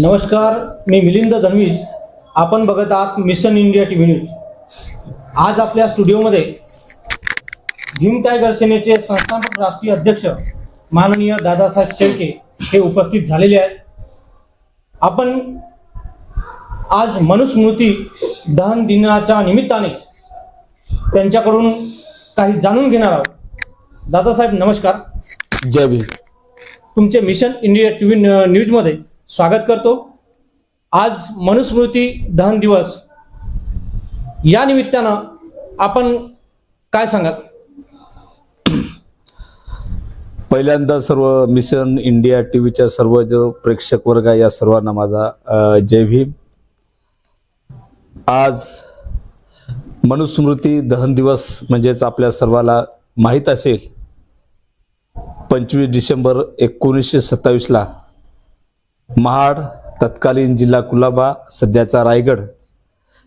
नमस्कार मी मिलिंद धनवीज. आपण बघत आहात मिशन इंडिया टीव्ही न्यूज. आज आपल्या स्टुडिओमध्ये भीम टायगर सेनेचे संस्थापक राष्ट्रीय अध्यक्ष माननीय दादासाहेब शेळके हे उपस्थित झालेले आहेत. आपण आज मनुस्मृती दहन दिनाच्या निमित्ताने त्यांच्याकडून काही जाणून घेणार आहोत. दादासाहेब नमस्कार. जय भीम. तुमचे मिशन इंडिया टीव्ही न्यूजमध्ये स्वागत करतो. आज मनुस्मृती दहन दिवस. या निमित्तानं आपण काय सांगाल? पहिल्यांदा सर्व मिशन इंडिया टीव्हीच्या सर्व जो प्रेक्षक वर्ग आहे या सर्वांना माझा जय भीम. आज मनुस्मृती दहन दिवस म्हणजेच आपल्या सर्वाला माहीत असेल पंचवीस डिसेंबर एकोणीसशे सत्तावीसला महाड तत्कालीन जिल्हा कुलाबा सध्याचा रायगड.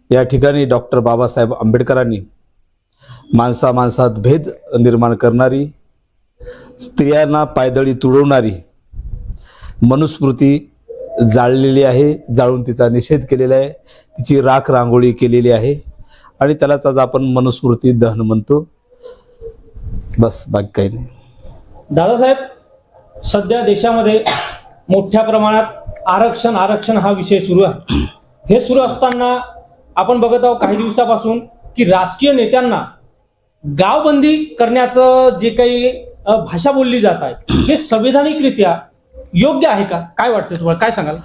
या ठिकाणी डॉक्टर बाबासाहेब आंबेडकरांनी माणसा माणसात भेद निर्माण करणारी स्त्रियांना पायदळी तुडवणारी मनुस्मृती जाळलेली आहे जाळून तिचा निषेध केलेला आहे तिची राख रांगोळी केलेली आहे आणि त्यालाच आज आपण मनुस्मृती दहन म्हणतो. बस बाकी काही नाही. दादासाहेब सध्या देशामध्ये मोठ्या प्रमाणात आरक्षण आरक्षण हा विषय सुरू आहे. हे सुरू असताना आपण बघत आहोत काही दिवसापासून की राजकीय नेत्यांना गावबंदी करण्याचं जे काही भाषा बोलली जात आहे हे संविधानिकरित्या योग्य आहे का? काय वाटतं तुम्हाला? काय सांगाल?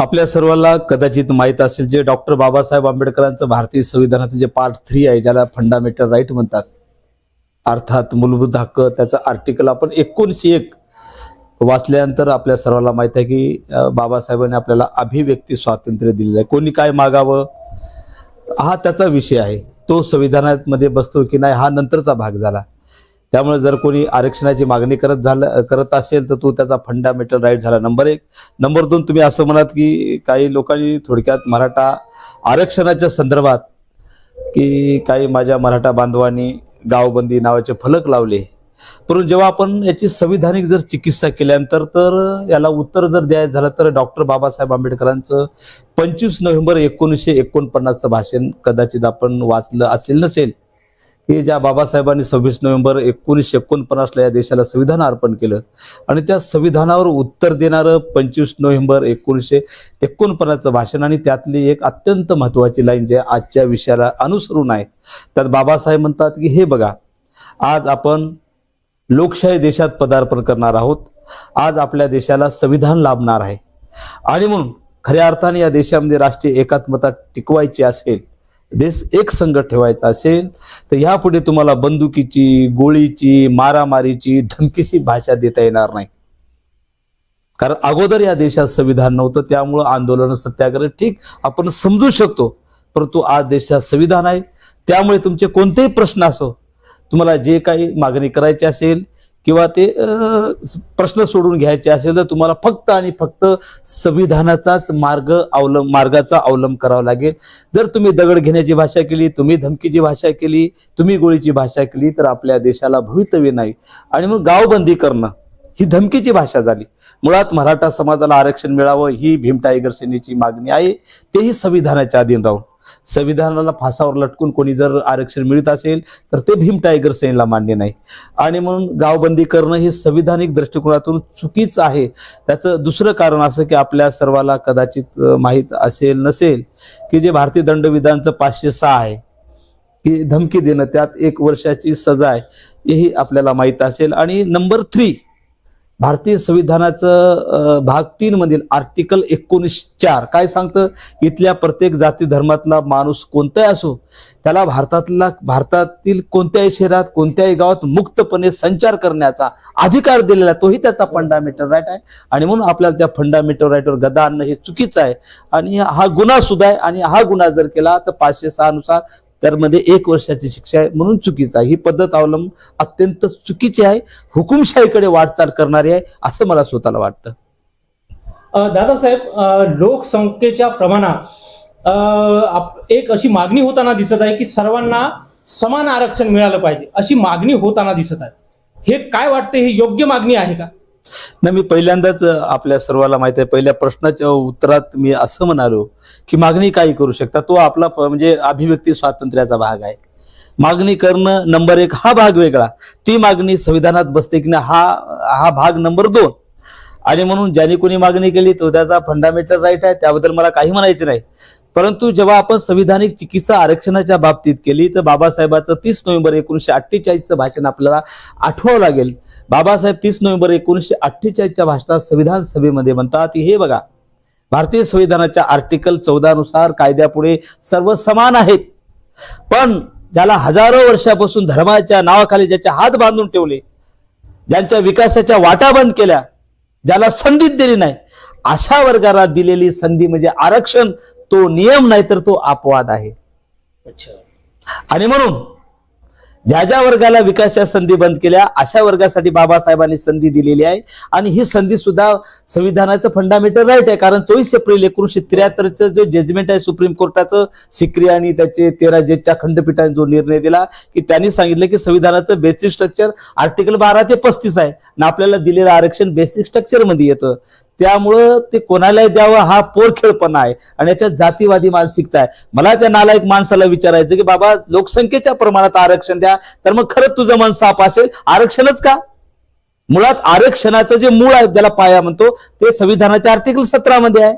आपल्या सर्वांना कदाचित माहीत असेल जे डॉक्टर बाबासाहेब आंबेडकरांचं भारतीय संविधानाचं जे पार्ट थ्री आहे ज्याला फंडामेंटल राईट म्हणतात अर्थात मूलभूत हक्क त्याचं आर्टिकल आपण एकोणीसशे एक वाचल्यानंतर आपल्या सर्वांना माहीत आहे की बाबासाहेबांनी आपल्याला अभिव्यक्ती स्वातंत्र्य दिलेलं आहे. कोणी काय मागावं? हा त्याचा विषय आहे. तो संविधानामध्ये बसतो की नाही हा नंतरचा भाग झाला. त्यामुळे जर कोणी आरक्षणाची मागणी करत झालं करत असेल तर तो त्याचा फंडामेंटल राईट झाला. नंबर एक. नंबर दोन तुम्ही असं म्हणात की काही लोकांनी थोडक्यात मराठा आरक्षणाच्या संदर्भात की काही माझ्या मराठा बांधवांनी गावबंदी नावाचे फलक लावले. परंतु जेव्हा आपण याची संविधानिक जर चिकित्सा केल्यानंतर तर याला उत्तर जर द्यायचं झालं तर डॉक्टर बाबासाहेब आंबेडकरांचं पंचवीस नोव्हेंबर एकोणीसशे एकोणपन्नासचं भाषण कदाचित आपण वाचलं असेल नसेल की ज्या बाबासाहेबांनी सव्वीस नोव्हेंबर एकोणीसशे एकोणपन्नासला या देशाला संविधान अर्पण केलं आणि त्या संविधानावर उत्तर देणारं पंचवीस नोव्हेंबर एकोणीसशे एकोणपन्नासचं भाषण आणि त्यातली एक अत्यंत महत्वाची लाईन जे आजच्या विषयाला अनुसरून आहे त्यात बाबासाहेब म्हणतात की हे बघा आज आपण लोकशाही देशात पदार्पण करणार आहोत. आज आपल्या देशाला संविधान लाभणार आहे. आणि म्हणून खऱ्या अर्थाने या देशामध्ये राष्ट्रीय एकात्मता टिकवायची असेल देश एक संघ ठेवायचा असेल तर यापुढे तुम्हाला बंदुकीची गोळीची मारामारीची धमकीची भाषा देता येणार नाही. कारण अगोदर या देशात संविधान नव्हतं त्यामुळं आंदोलन सत्याग्रह ठीक आपण समजू शकतो परंतु आज देशात संविधान आहे. त्यामुळे तुमचे कोणतेही प्रश्न असो तुम्हाला जे काही मागणी करायची असेल किंवा ते प्रश्न सोडून घ्यायचे असेल तर तुम्हाला फक्त आणि फक्त संविधानाचाच मार्ग अवलंब मार्गाचा अवलंब करावा लागेल. जर तुम्ही दगड घेण्याची भाषा केली तुम्ही धमकीची भाषा केली तुम्ही गोळीची भाषा केली तर आपल्या देशाला भवितव्य नाही. आणि मग गावबंदी करणं ही धमकीची भाषा झाली. मुळात मराठा समाजाला आरक्षण मिळावं ही भीम टायगर सेनेची मागणी आहे. तेही संविधानाच्या अधीन राहून. संविधानाला फासावर लटकून कोणी जर आरक्षण मिळत असेल तर ते भीम टायगर सेनेला मान्य नाही. आणि म्हणून गावबंदी करणं हे संविधानिक दृष्टिकोनातून चुकीचं आहे. त्याचं दुसरं कारण असं की आपल्या सर्वाला कदाचित माहीत असेल नसेल की जे भारतीय दंडविधानचं पाचशे सहा आहे की धमकी देणं त्यात एक वर्षाची सजा आहे हेही आपल्याला माहीत असेल. आणि नंबर थ्री भारतीय संविधानाचं भाग तीन मधील आर्टिकल एकोणीस चार काय सांगतं? इथल्या प्रत्येक जाती धर्मातला माणूस कोणताही असो त्याला भारतातला भारतातील कोणत्याही शहरात कोणत्याही गावात मुक्तपणे संचार करण्याचा अधिकार दिलेला तोही त्याचा फंडामेंटल राईट आहे. आणि म्हणून आपल्याला त्या फंडामेंटल राईटवर गदा आणणं हे चुकीचं आहे. आणि हा गुन्हा सुद्धा आहे. आणि हा गुन्हा जर केला तर पाचशे सहा नुसार त्यामध्ये एक वर्षाची शिक्षा आहे म्हणून चुकीचं आहे. ही पद्धत अवलंब अत्यंत चुकीची आहे. हुकुमशाहीकडे वाटचाल करणारी आहे असं मला स्वतःला वाटतं. दादासाहेब लोकसंख्येच्या प्रमाणात एक अशी मागणी होताना दिसत आहे की सर्वांना समान आरक्षण मिळालं पाहिजे. अशी मागणी होताना दिसत आहे. हे काय वाटते? ही योग्य मागणी आहे का? नाही मी पहिल्यांदाच आपल्या सर्वाला माहिती आहे. पहिल्या प्रश्नाच्या उत्तरात मी असं म्हणालो की मागणी काही करू शकता? तो आपला प- म्हणजे अभिव्यक्ती स्वातंत्र्याचा भाग आहे. मागणी करणं नंबर एक हा भाग वेगळा. ती मागणी संविधानात बसते की ना हा हा भाग नंबर दोन. आणि म्हणून ज्याने कोणी मागणी केली तो त्याचा फंडामेंटल राईट आहे. त्याबद्दल मला काही म्हणायचे नाही. परंतु जेव्हा आपण संविधानिक चिकित्सा आरक्षणाच्या बाबतीत केली तर बाबासाहेबाचं तीस नोव्हेंबर एकोणीशे अठ्ठेचाळीसचं भाषण आपल्याला आठवावं लागेल. बाबासाहेब तीस नोव्हेंबर एकोणीसशे अठ्ठेचाळीसच्या भाषणात संविधान सभेमध्ये म्हणतात हे बघा भारतीय संविधानाच्या आर्टिकल चौदा नुसार कायद्यापुढे सर्व समान आहेत. पण ज्याला हजारो वर्षापासून धर्माच्या नावाखाली ज्याचे हात बांधून ठेवले ज्यांच्या विकासाच्या वाटा बंद केल्या ज्याला संधीच दिली नाही अशा वर्गाला दिलेली संधी म्हणजे आरक्षण. तो नियम नाही तर तो अपवाद आहे. अच्छा. आणि म्हणून ज्या ज्या वर्गाला विकासच्या संधी बंद केल्या अशा वर्गासाठी बाबासाहेबांनी संधी दिलेली आहे. आणि ही संधी सुद्धा संविधानाचं फंडामेंटल राईट आहे कारण चोवीस एप्रिल एकोणीशे त्र्याहत्तरचं जो जजमेंट आहे सुप्रीम कोर्टाचं सिक्री आणि त्याचे तेरा जजच्या खंडपीठाने जो निर्णय दिला की त्यांनी सांगितलं की संविधानाचं बेसिक स्ट्रक्चर आर्टिकल बारा ते पस्तीस आहे. आणि आपल्याला दिलेलं आरक्षण बेसिक स्ट्रक्चरमध्ये येतं. त्यामुळं ते कोणालाही द्यावं हा पोरखेळपणा आहे. आणि याच्यात जातीवादी मानसिकता आहे. मला त्या नालायक माणसाला विचारायचं की बाबा लोकसंख्येच्या प्रमाणात आरक्षण द्या तर मग खरंच तुझं मन साफ असेल आरक्षणच का? मुळात आरक्षणाचं जे मूळ आहे ज्याला पाया म्हणतो ते संविधानाच्या आर्टिकल सतरामध्ये आहे.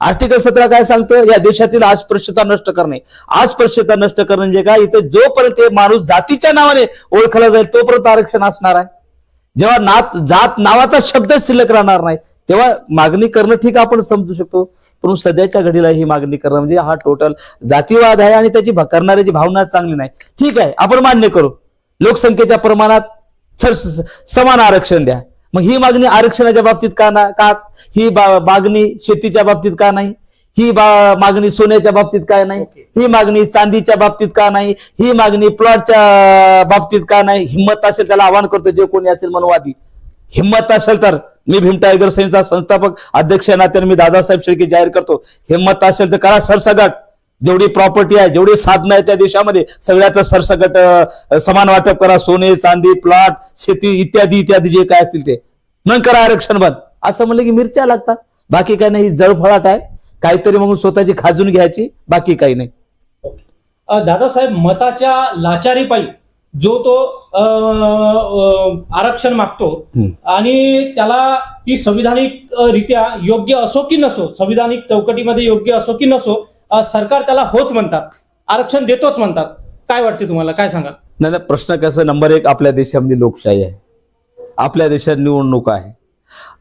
आर्टिकल सतरा काय सांगतं? या देशातील अस्पृश्यता नष्ट करणे. अस्पृश्यता नष्ट करणे म्हणजे काय? इथे जोपर्यंत माणूस जातीच्या नावाने ओळखला जाईल तोपर्यंत आरक्षण असणार आहे. जेव्हा नात जात नावाचा शब्द शिल्लक राहणार नाही. तेव्हा मागणी करणं ठीक आपण समजू शकतो. पण सध्याच्या घडीला ही मागणी करणं म्हणजे हा टोटल जातीवाद आहे आणि त्याची करणाऱ्याची भावना चांगली नाही. ठीक आहे आपण मान्य करू. लोकसंख्येच्या प्रमाणात सर- समान आरक्षण द्या. मग ही मागणी आरक्षणाच्या बाबतीत का ना का ही बा- मागणी शेतीच्या बाबतीत का नाही? ही बा- मागणी सोन्याच्या बाबतीत काय नाही? ही मागणी चांदीच्या बाबतीत का नाही? ही मागणी प्लॉटच्या बाबतीत का नाही? हिंमत असेल त्याला आवाहन करतो जे कोणी असेल मनवादी. हिंमत असेल तर. मी भीम टायगर सेनेचा संस्थापक अध्यक्ष नात्याने मी दादासाहेब शेळके जाहीर करतो. हिंमत असेल तर करा सरसगट जेवढी प्रॉपर्टी आहे जेवढी साधनं आहे त्या देशामध्ये सगळ्याचं सरसगट समान वाटप करा. सोने चांदी प्लॉट शेती इत्यादी इत्यादी जे काय असतील ते. मग करा आरक्षण बंद. असं म्हणलं की मिरच्या लागतात. बाकी काही नाही ही जळफळाट आहे. काहीतरी म्हणून स्वतःची खाजून घ्यायची बाकी काही नाही. दादासाहेब मताच्या लाचारीपायी जो तो आरक्षण मागतो. आणि त्याला ती संविधानिक रित्या योग्य असो की नसो संविधानिक चौकटीमध्ये योग्य असो की नसो सरकार त्याला होच म्हणतात. आरक्षण देतोच म्हणतात. काय वाटते तुम्हाला? काय सांगा नाही नाही, प्रश्न कसा नंबर एक आपल्या देशामध्ये लोकशाही आहे. आपल्या देशात निवडणूक आहे.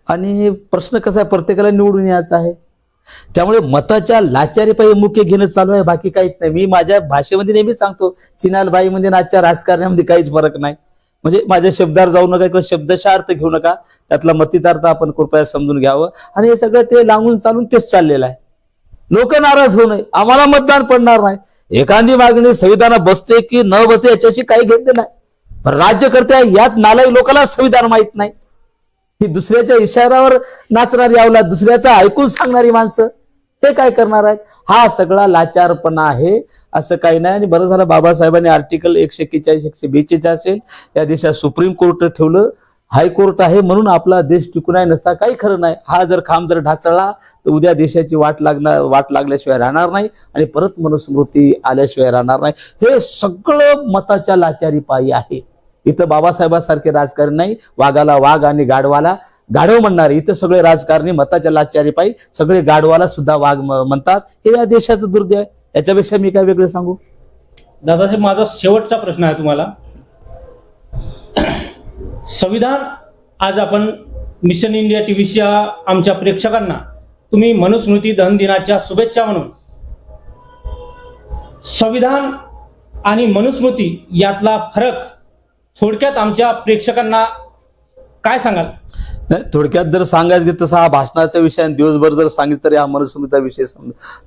आणि प्रश्न कसा आहे प्रत्येकाला निवडून यायचा आहे. त्यामुळे मताच्या लाचारीपायी मुख्य घेणं चालू आहे बाकी काहीच नाही. मी माझ्या भाषेमध्ये नेहमी सांगतो चिनालबाई म्हणजे आजच्या राजकारणामध्ये काहीच फरक नाही. म्हणजे माझ्या शब्दावर जाऊ नका किंवा शब्दशा अर्थ घेऊ नका त्यातला मतितार्थ आपण कृपया समजून घ्यावं. आणि हे सगळं ते लागून चालून तेच चाललेलं आहे. लोक नाराज होऊ नये. आम्हाला मतदान पडणार नाही. एखादी मागणी संविधानात बसते की न बसते याच्याशी काही घेतले नाही. पण राज्यकर्ते यात नालायक लोकांना संविधान माहीत नाही. ही दुसऱ्याच्या इशाऱ्यावर नाचणारी आवला दुसऱ्याचा ऐकून सांगणारी माणसं ते काय करणार आहेत? हा सगळा लाचारपणा आहे. असं काही नाही. आणि बरं झालं बाबासाहेबांनी आर्टिकल एकशे एक्केचाळीस एकशे बेचाळीस असेल या देशात सुप्रीम कोर्ट ठेवलं. हायकोर्ट आहे म्हणून आपला देश टिकून आहे नसता काही खरं नाही. हा जर खांब जर ढासळला तर उद्या देशाची वाट लागणार वाट लागल्याशिवाय राहणार नाही. आणि परत मनुस्मृती आल्याशिवाय राहणार नाही. हे सगळं मताच्या लाचारी पायी आहे. इथं बाबासाहेबांसारखे राजकारण नाही वाघाला वाघ आणि गाढवाला गाढव म्हणणारे. इथं सगळे राजकारणी मताच्या लाचारी पायी सगळे गाढवाला सुद्धा वाघ म्हणतात. हे या देशाचं दुर्दैव आहे. याच्यापेक्षा मी काय वेगळं सांगू? दादासाहेब माझा शेवटचा प्रश्न आहे तुम्हाला. संविधान आज आपण मिशन इंडिया टीव्हीच्या आमच्या प्रेक्षकांना तुम्ही मनुस्मृती दहन दिनाच्या शुभेच्छा म्हणून संविधान आणि मनुस्मृती यातला फरक थोडक्यात आमच्या प्रेक्षकांना काय सांगाल? नाही थोडक्यात जर सांगायचं गेलं तसं हा भाषणाचा विषय आणि दिवसभर जर सांगितलं तरी हा मनुस्मृतीचा विषय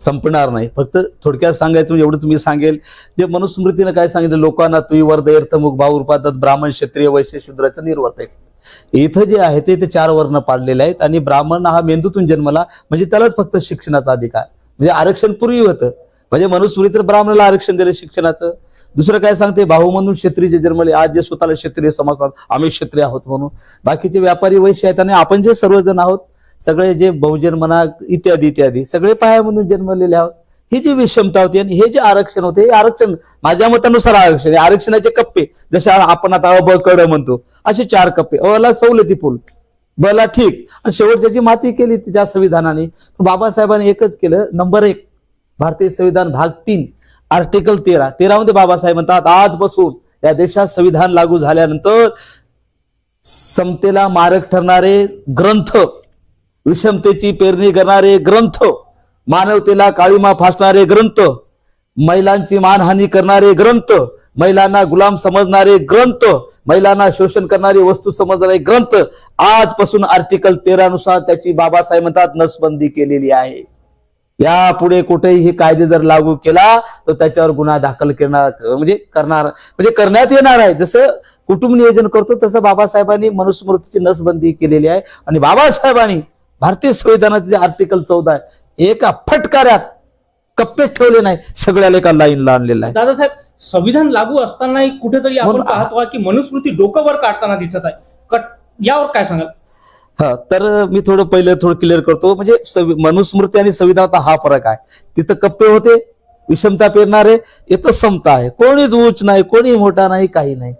संपणार नाही. फक्त थोडक्यात सांगायचं म्हणजे एवढंच मी सांगेल जे मनुस्मृतीनं काय सांगितलं लोकांना तुई वर्ध अर्थमुख भाव रूपात ब्राह्मण क्षत्रिय वैश्य शूद्राचं निर्वर्त आहे. इथं जे आहे ते ते चार वर्ण पाडलेले आहेत आणि ब्राह्मण हा मेंदूतून जन्मला म्हणजे त्यालाच फक्त शिक्षणाचा अधिकार. म्हणजे आरक्षण पूर्वी होतं. म्हणजे मनुस्मृती तर ब्राह्मणाला आरक्षण दिलं शिक्षणाचं. दुसरं काय सांगते? भाऊ म्हणून जे जन्मले आज जे स्वतःला क्षेत्रीय समजतात आम्ही क्षत्रिय आहोत म्हणून. बाकीचे व्यापारी वैश्य आहेत आणि आपण जे सर्वजण आहोत सगळे जे बहुजन म्हणा इत्यादी इत्यादी सगळे पाया म्हणून जन्मलेले आहोत. ही जी विषमता होती आणि हे जे आरक्षण होते हे आरक्षण माझ्या मतानुसार आरक्षण आरक्षणाचे कप्पे जसे आपण आता अ कड म्हणतो असे चार कप्पे. अला सवलती पूल बला ठीक. आणि शेवटच्याची माती केली ती त्या संविधानाने. बाबासाहेबांनी एकच केलं. नंबर एक भारतीय संविधान भाग तीन. आर्टिकल तेरा. तेरामध्ये बाबासाहेब म्हणतात आजपासून या देशात संविधान लागू झाल्यानंतर समतेला मारक ठरणारे ग्रंथ विषमतेची पेरणी करणारे ग्रंथ मानवतेला काळीमा फासणारे ग्रंथ महिलांची मानहानी करणारे ग्रंथ महिलांना गुलाम समजणारे ग्रंथ महिलांना शोषण करणारी वस्तू समजणारे ग्रंथ आजपासून आर्टिकल तेरा नुसार त्याची बाबासाहेब म्हणतात नसबंदी केलेली आहे. यापुढे कुठेही हे कायदे जर लागू केला तर त्याच्यावर गुन्हा दाखल करणार म्हणजे करणार म्हणजे करण्यात येणार आहे. जसं कुटुंब नियोजन करतो तसं बाबासाहेबांनी मनुस्मृतीची नसबंदी केलेली आहे. आणि बाबासाहेबांनी भारतीय संविधानाचे जे आर्टिकल चौदा आहे एका फटकाऱ्यात कप्पे ठेवले नाही सगळ्याला एका लाईनला आणलेला आहे. दादासाहेब संविधान लागू असतानाही कुठेतरी आपण पाहतो की मनुस्मृती डोकं वर काढताना दिसत आहे. कट यावर काय सांगाल? हा तर मी थोडं पहिलं थोडं क्लिअर करतो. म्हणजे मनुस्मृती आणि संविधानाचा हा फरक आहे. तिथं कप्पे होते विषमता पेरणारे इथं समता आहे. कोणीच उच नाही कोणी मोठा नाही काही नाही.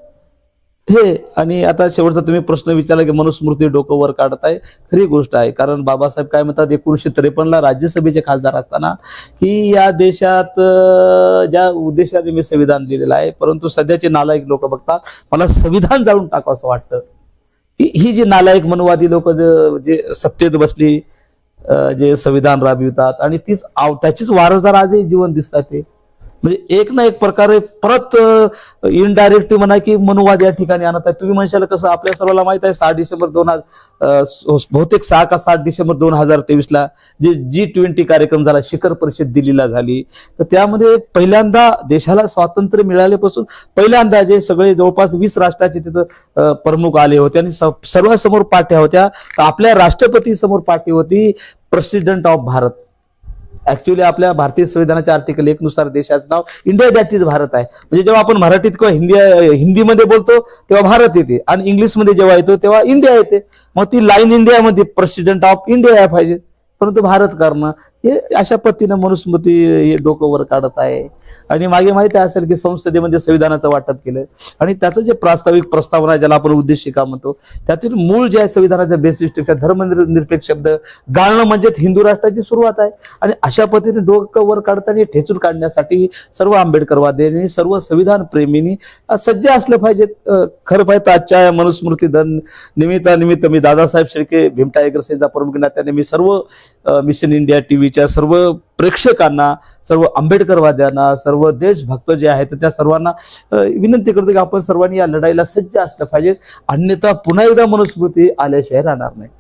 हे आणि आता शेवटचा तुम्ही प्रश्न विचारला की मनुस्मृती डोकं वर काढत आहे खरी गोष्ट आहे. कारण बाबासाहेब काय म्हणतात एकोणीसशे त्रेपन्नला राज्यसभेचे खासदार असताना की या देशात ज्या उद्देशाने मी संविधान लिहिलेलं आहे परंतु सध्याचे नालायक लोक बघतात मला संविधान जाळून टाकावं असं वाटतं. ही जी नालायक मनवादी लोक जे सत्तेत बसली जे संविधान राबवितात आणि तीच त्याचीच वारसदार आजही जीवन दिसतात ते. म्हणजे एक ना एक प्रकारे परत इनडायरेक्टली म्हणा की मनुवाद या ठिकाणी आणत आहे. तुम्ही म्हणशाल कसं आपल्या सर्वांना माहीत आहे सहा डिसेंबर दोन हजार बहुतेक सहा का सात डिसेंबर दोन हजार तेवीसला जे जी ट्वेंटी कार्यक्रम झाला शिखर परिषद दिल्लीला झाली. तर त्यामध्ये पहिल्यांदा देशाला स्वातंत्र्य मिळाल्यापासून पहिल्यांदा जे सगळे जवळपास वीस राष्ट्राचे तिथं प्रमुख आले होते आणि सर्वांसमोर पाठ्या होत्या. तर आपल्या राष्ट्रपती समोर पाठी होती प्रेसिडेंट ऑफ भारत ऍक्च्युली आपल्या भारतीय संविधानाच्या आर्टिकल एक नुसार देशाचं नाव इंडिया दॅट इज भारत आहे. म्हणजे जेव्हा आपण मराठीत किंवा हिंदी हिंदीमध्ये बोलतो तेव्हा भारत येते. आणि इंग्लिशमध्ये जेव्हा येतो तेव्हा इंडिया येते. मग ती लाईन इंडियामध्ये प्रेसिडेंट ऑफ इंडिया पाहिजे. परंतु भारत करणं हे अशा पद्धतीनं मनुस्मृती हे डोकं वर काढत आहे. आणि मागे माहिती असेल की संसदेमध्ये संविधानाचं वाटप केलं. आणि त्याचं जे प्रास्ताविक प्रस्तावना आहे, ज्याला आपण उद्देशिका म्हणतो त्यातील मूळ जे आहे संविधानाचं बेसिस स्ट्रक्चर धर्मनिरपेक्ष शब्द गाळणं म्हणजेच हिंदू राष्ट्राची सुरुवात आहे. आणि अशा पद्धतीने डोकं वर काढताना ठेचून काढण्यासाठी सर्व आंबेडकरवाद्यांनी सर्व संविधान प्रेमींनी सज्ज असलं पाहिजे खरं पाहिजे आजच्या मनुस्मृती धन निमित्तानिमित्त मी दादासाहेब शेळके भीमटा एग्रसेनचा प्रमुख नात्याने मी सर्व मिशन इंडिया टीव्हीच्या सर्व प्रेक्षकांना सर्व आंबेडकरवाद्यांना सर्व देशभक्त जे आहेत त्या सर्वांना विनंती करतो की आपण सर्वांनी या लढाईला सज्ज असलं पाहिजे. अन्यथा पुन्हा एकदा मनुस्मृती आल्याशिवाय राहणार नाही.